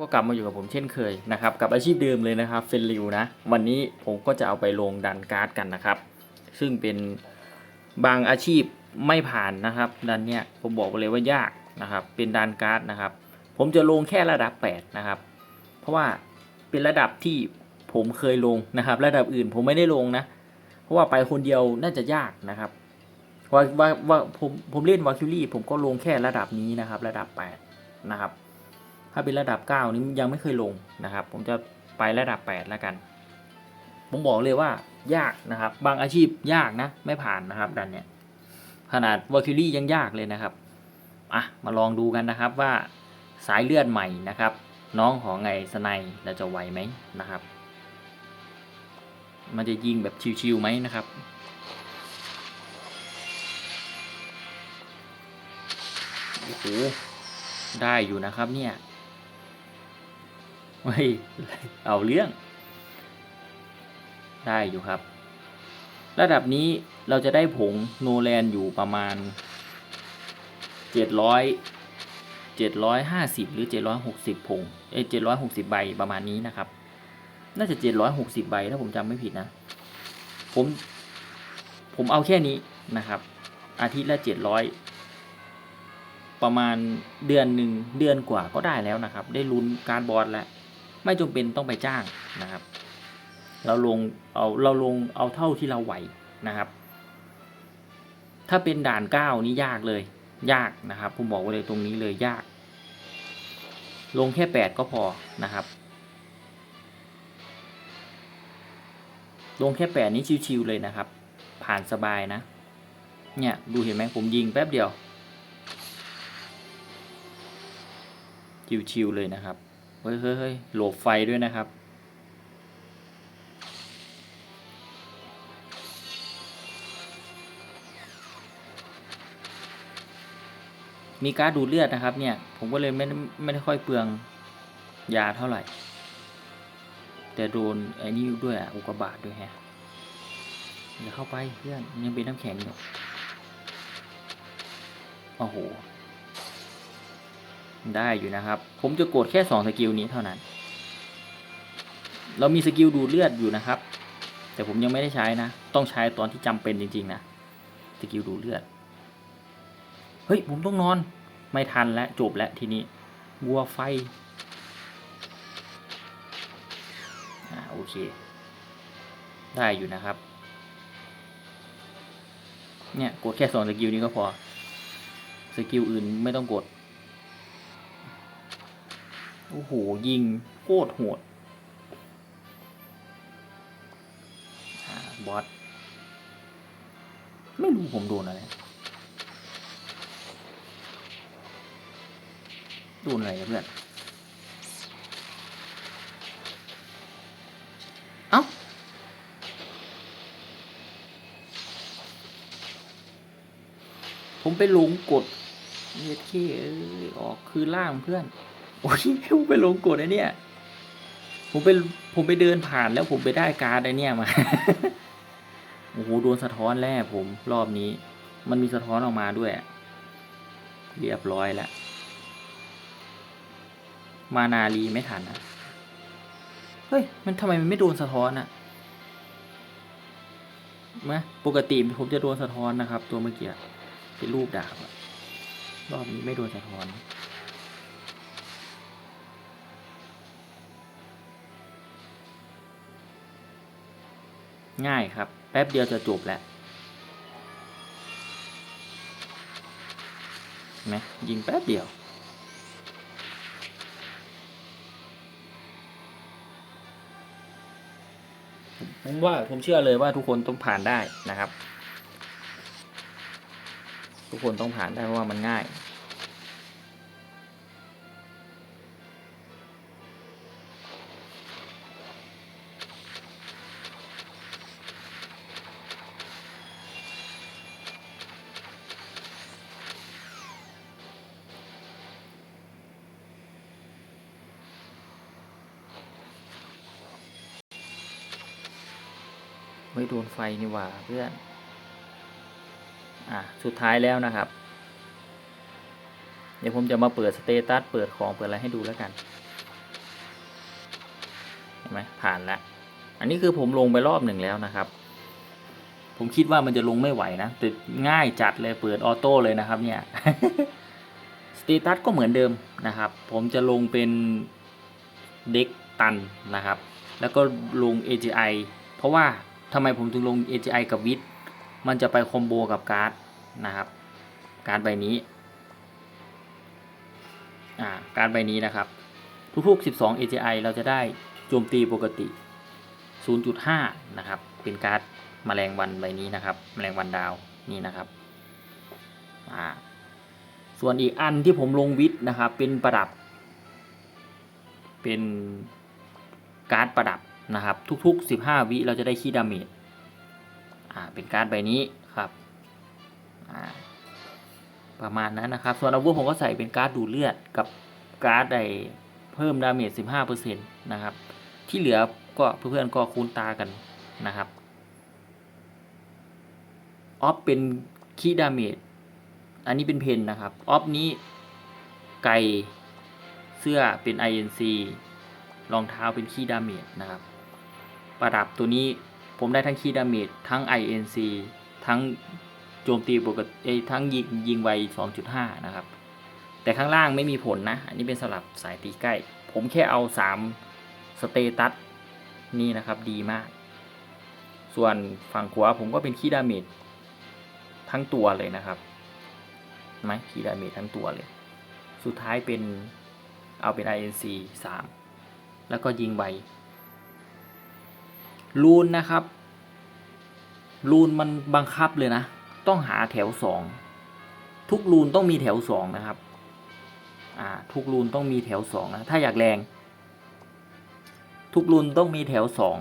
ก็กลับมาอยู่กับผมเช่นเคยนะครับกับอาชีพเดิมเลยนะครับเฟนริวนะวันนี้ผมก็จะเอาไปลงดันการ์ดกันนะครับ ซึ่งเป็นบางอาชีพไม่ผ่านนะครับ ดันเนี้ยผมบอกไปเลยว่ายากนะครับ เป็นดันการ์ดนะครับ ผมจะลงแค่ระดับ 8 นะครับ เพราะว่าเป็นระดับที่ผมเคยลงนะครับ ระดับอื่นผมไม่ได้ลงนะ เพราะว่าไปคนเดียวน่าจะยากนะครับว่าว่าว่าผมผมเล่นวาคิลี่ผมก็ลงแค่ระดับนี้นะครับ ระดับ 8 นะครับ ถ้าเป็นระดับ 9 นี้ยังไม่เคยลงนะครับ ผมจะไประดับ 8 แล้วกัน ผมบอกเลยว่ายากนะครับ บางอาชีพยากนะ ไม่ผ่านนะครับดันเนี่ยขนาดวอลคิลี่ยังยากเลยนะครับอะมาลองดูกันนะครับว่าสายเลือดใหม่นะครับ น้องของไงสไนเราจะไหวไหมนะครับ มันจะยิงแบบชิวๆไหมนะครับโอ้โหได้อยู่นะครับเนี่ย เฮ้ยเอาเรื่อง ได้อยู่ครับ ระดับนี้เราจะได้ผงโนแลนอยู่ประมาณเจ็ดร้อยเจ็ดร้อยห้าสิบหรือเจ็ดร้อยหกสิบผง เอ้เจ็ดร้อยหกสิบใบประมาณนี้นะครับ น่าจะเจ็ดร้อยหกสิบใบถ้าผมจำไม่ผิดนะ ผม ผมเอาแค่นี้นะครับ อาทิตย์ละเจ็ดร้อยประมาณเดือนหนึ่งเดือนกว่าก็ได้แล้วนะครับ ได้ลุ้นการบอลแล้ว ไม่จำเป็นต้องไปจ้างนะครับ เราลงเอาเราลงเอาเท่าที่เราไหวนะครับ ถ้าเป็นด่านเก้านี่ยากเลย ยากนะครับ ผมบอกไว้เลยตรงนี้เลยยาก ลงแค่แปดก็พอนะครับ ลงแค่แปดนี้ชิวๆเลยนะครับ ผ่านสบายนะ เนี่ยดูเห็นไหมผมยิงแป๊บเดียวชิวๆเลยนะครับ เฮ้ยเฮ้ยเฮ้ยโหลบไฟด้วยนะครับ มีการดูดเลือดนะครับเนี่ย ผมก็เลยไม่ได้ไม่ได้ค่อยเปลืองยาเท่าไหร่ แต่โดนไอ้นี่ด้วยอะอุกกาบาตด้วยแฮะอย่าเข้าไปเพื่อนยังเป็นน้ำแข็งอยู่โอ้โห ได้อยู่นะครับ ผมจะกดแค่สองสกิลนี้เท่านั้น เรามีสกิลดูดเลือดอยู่นะครับ แต่ผมยังไม่ได้ใช้นะ ต้องใช้ตอนที่จำเป็นจริงๆนะ สกิลดูดเลือด เฮ้ย ผมต้องนอน ไม่ทันแล้วจบแล้วทีนี้วัวไฟ อ่าโอเค ได้อยู่นะครับ เนี่ยกดแค่สองสกิลนี้ก็พอ สกิลอื่นไม่ต้องกด โอ้โห ยิงโคตรโหดบอสไม่รู้ผมโดนอะไรโดนอะไรเพื่อน เอ้า ผมไปหลงกดเย็ดขี้เอ้ยออกคือล่างเพื่อน โอ้ยผมไปลงกดไอ้เนี่ย ผมไปผมไปเดินผ่านแล้วผมไปได้การ์ดไอ้เนี่ยมา โอ้โหโดนสะท้อนแล้วผมรอบนี้ มันมีสะท้อนออกมาด้วย เรียบร้อยแล้ว มานาลีไม่ทันนะเฮ้ย มันทำไมมันไม่โดนสะท้อนอะมะปกติผมจะโดนสะท้อนนะครับ ตัวเมื่อกี้เป็นรูปดาบรอบนี้ไม่โดนสะท้อน ง่ายครับ แป๊บเดียวจะจบแล้วเห็นไหมยิงแป๊บเดียว ผมว่าผมเชื่อเลยว่าทุกคนต้องผ่านได้นะครับ ทุกคนต้องผ่านได้เพราะว่ามันง่าย ไม่โดนไฟนี่หว่าเพื่อน อะ สุดท้ายแล้วนะครับ เดี๋ยวผมจะมาเปิดสเตตัส เปิดของเปิดอะไรให้ดูแล้วกัน เห็นไหมผ่านแล้ว อันนี้คือผมลงไปรอบหนึ่งแล้วนะครับ ผมคิดว่ามันจะลงไม่ไหวนะ แต่ง่ายจัดเลยเปิดออโต้เลยนะครับ เนี่ย สเตตัสก็เหมือนเดิมนะครับ ผมจะลงเป็นเด็กตันนะครับ แล้วก็ลง AGI เพราะว่า ทำไมผมถึงลง AGI กับวิทมันจะไปคอมโบกับการ์ดนะครับ การ์ดใบนี้อ่าการ์ดใบนี้นะครับ ทุกๆ 12 AGI เราจะได้โจมตีปกติ 0.5 นะครับ เป็นการ์ดแมลงวันใบนี้นะครับแมลงวันดาวนี่นะครับอ่าส่วนอีกอันที่ผมลงวิทนะครับ เป็นประดับ เป็นการ์ดประดับ นะครับ ทุก ๆ 15 วิเราจะได้คีดามจอ่าเป็นการ์ดใบนี้ครับอ่าประมาณนั้นนะครับ ส่วนอาวุธผมก็ใส่เป็นการ์ดดูดเลือดกับการ์ดไดเพิ่มดาเมจ15%นะครับ ที่เหลือก็เพื่อนๆก็คูณตากันนะครับออฟเป็นคีดาเมจอันนี้เป็นเพนนะครับออฟนี้ไก่เสื้อเป็น INC รองเท้าเป็นคีดาเมจนะครับ ประดับตัวนี้ผมได้ทั้งคีดาเมจทั้ง INC ทั้งโจมตีปกติทั้งยิงยิงไว 2.5 นะครับ แต่ข้างล่างไม่มีผลนะ อันนี้เป็นสลับสายตีใกล้ ผมแค่เอา 3 สเตตัสนี่นะครับดีมาก ส่วนฝั่งขวาผมก็เป็นคีดาเมจทั้งตัวเลยนะครับไหมคีดาเมจทั้งตัวเลย สุดท้ายเป็นเอาเป็น INC 3 แล้วก็ยิงไว ลูนนะครับลูนมันบังคับเลยนะ ต้องหาแถวสองทุกลูนต้องมีแถวสองนะครับอ่าทุกลูนต้องมีแถวสองนะถ้าอยากแรง ทุกลูนต้องมีแถวสอง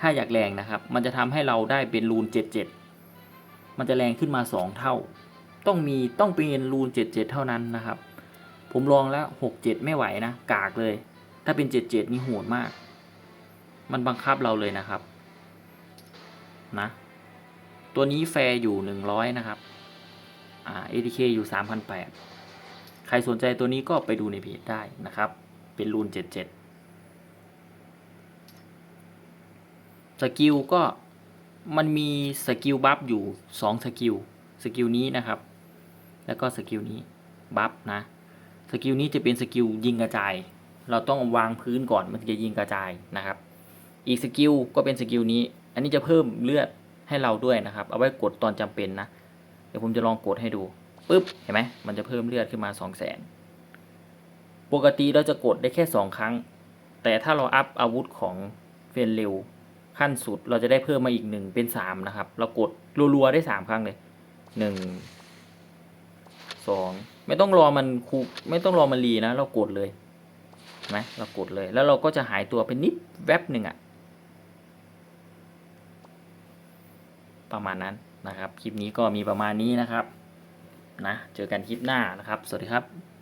ถ้าอยากแรงนะครับ มันจะทำให้เราได้เป็นลูนเจ็ดเจ็ดมันจะแรงขึ้นมาสองเท่า ต้องมีต้องเป็นรูนเจ็ดเจ็ดเท่านั้นนะครับ ผมลองแล้วหกเจ็ดไม่ไหวนะ กากเลย ถ้าเป็นเจ็ดเจ็ดนี่โหดมาก มันบังคับเราเลยนะครับ นะ ตัวนี้แฟร์อยู่หนึ่งร้อยนะครับ อ่า ATK อยู่สามพันแปดใครสนใจตัวนี้ก็ไปดูในเพจได้นะครับ เป็นรูนเจ็ดเจ็ดสกิลก็มันมีสกิลบัฟอยู่สองสกิล สกิลนี้นะครับ แล้วก็สกิลนี้บัฟนะสกิลนี้จะเป็นสกิลยิงกระจาย เราต้องวางพื้นก่อนมันจะยิงกระจายนะครับ อีกสกิลก็เป็นสกิลนี้ อันนี้จะเพิ่มเลือดให้เราด้วยนะครับ เอาไว้กดตอนจำเป็นนะ เดี๋ยวผมจะลองกดให้ดูปึ๊บ เห็นไหมมันจะเพิ่มเลือดขึ้นมา 2 0 0แสนปกติเราจะกดได้แค่ 2 ครั้ง แต่ถ้าเราอัพอาวุธของเฟรนเร็วขั้นสุดเราจะได้เพิ่มมาอีกหนึ่งเป็นสามนะครับ เรากดรัวๆได้สามครั้งเลยหนึ่งสองไม่ต้องรอมันคูไม่ต้องรอมันรีนะ เรากดเลยไหมเรากดเลย แล้วเราก็จะหายตัวเป็นนิดแวบหนึ่งอะ ประมาณนั้นนะครับ คลิปนี้ก็มีประมาณนี้นะครับ นะ เจอกันคลิปหน้านะครับ สวัสดีครับ